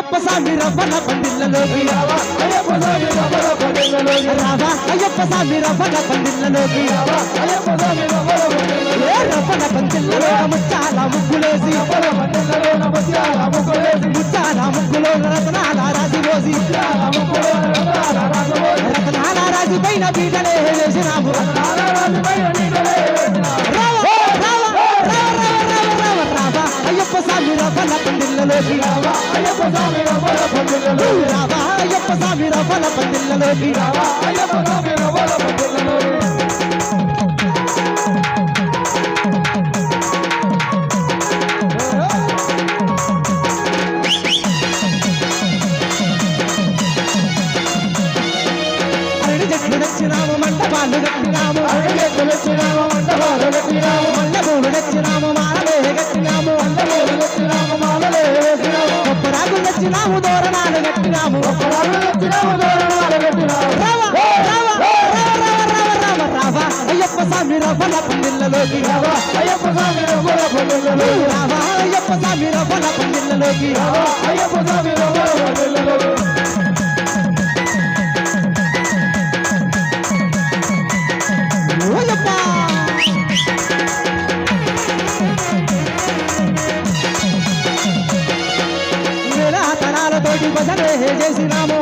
అయ్యప్ప స్వామి రవ్వన పండిళ్ళలోకి రావా. అయ్యప్ప స్వామి రవ్వన పండిళ్ళలోకి రావా. అయ్యప్ప స్వామి రవ్వన పండిళ్ళలోకి రావా. అయ్యప్ప స్వామి రవ్వన పండిళ్ళలోకి రవ్వన పండిళ్ళలో ముచ్చాల ముగ్గులేసి. ముచ్చాల ముగ్గులో రతనాల రాసి రోజి రతనాల రాసి పైన పీటలే వేసినాము రతనాల రాసి పైన అయ్యప్ప స్వామి రవ్వల పందిళ్ళలోకి రావా అయ్యప్ప స్వామి రవ్వల పందిళ్ళలోకి రావా అయ్యప్ప స్వామి రవ్వల పందిళ్ళలోకి రావా అయ్యప్ప స్వామి రవ్వల పందిళ్ళలోకి రావా అయ్యప్ప స్వామి రవ్వల పందిళ్ళలోకి రావా అయ్యప్ప స్వామి రవ్వల పందిళ్ళలోకి రావా అయ్యప్ప స్వామి రవ్వల పందిళ్ళలోకి చేసినాము.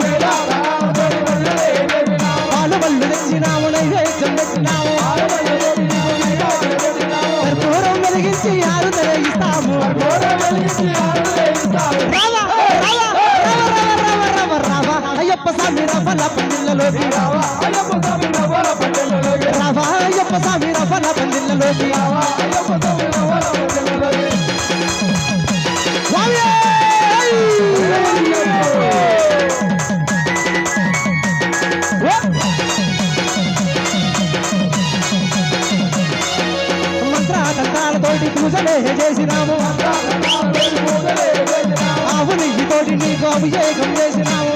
పాలు బళ్ళు తెచ్చినాము నైవేద్యం తెచ్చినాము కర్పూరం వెలిగించి ఆరు తొలగిస్తాము అయ్యప్ప స్వామి రఫల పందిళ్ళలోకి. రావా అయ్యప్ప స్వామి రఫల పందిళ్ళలోకి. తోటి పూజలే చేసినాము ఆవు నెయ్యి తోటి నీకు అభిషేకం చేసినాము.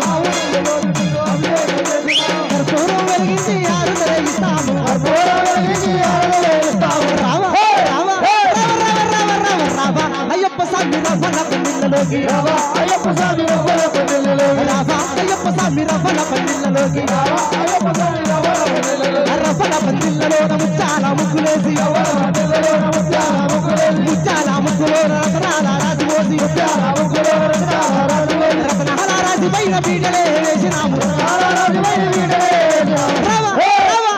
పందిళ్ళలోకి రావా అయ్యప్ప స్వామి రవ్వల పందిళ్ళలోకి రావా అయ్యప్ప స్వామి రవ్వల పందిళ్ళలోకి రావా. అయ్యప్ప స్వామి రవ్వల పందిళ్ళలోకి రవ్వల పందిళ్ళలోన ముచ్చాల ముగ్గులేసి రవ్వల పందిళ్ళలో ముచ్చాల ముగ్గులేసి ముచ్చాల ముగ్గులో రతనాల రాసి పోసి. ముత్యాల ముగ్గులో రాజు రాజమోసి రతనాల రాజు పైన పీటలే వేసినాము. నారాజుపైన నీడలే వేసినాము. రావా రావా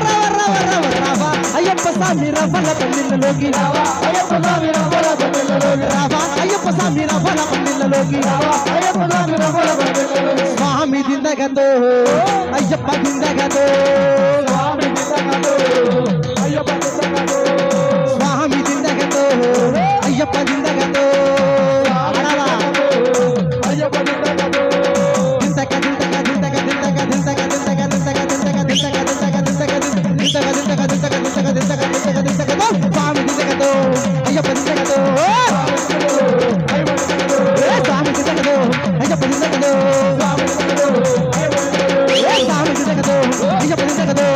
రావా రావా రావా రావా అయ్యప్ప స్వామి రవ్వల పందిళ్ళలోకి రావా. అయ్యప్ప స్వామి రవ్వల అయ్యప్ప దిందగతో. స్వామి జగదో జగదో నిజ జగదో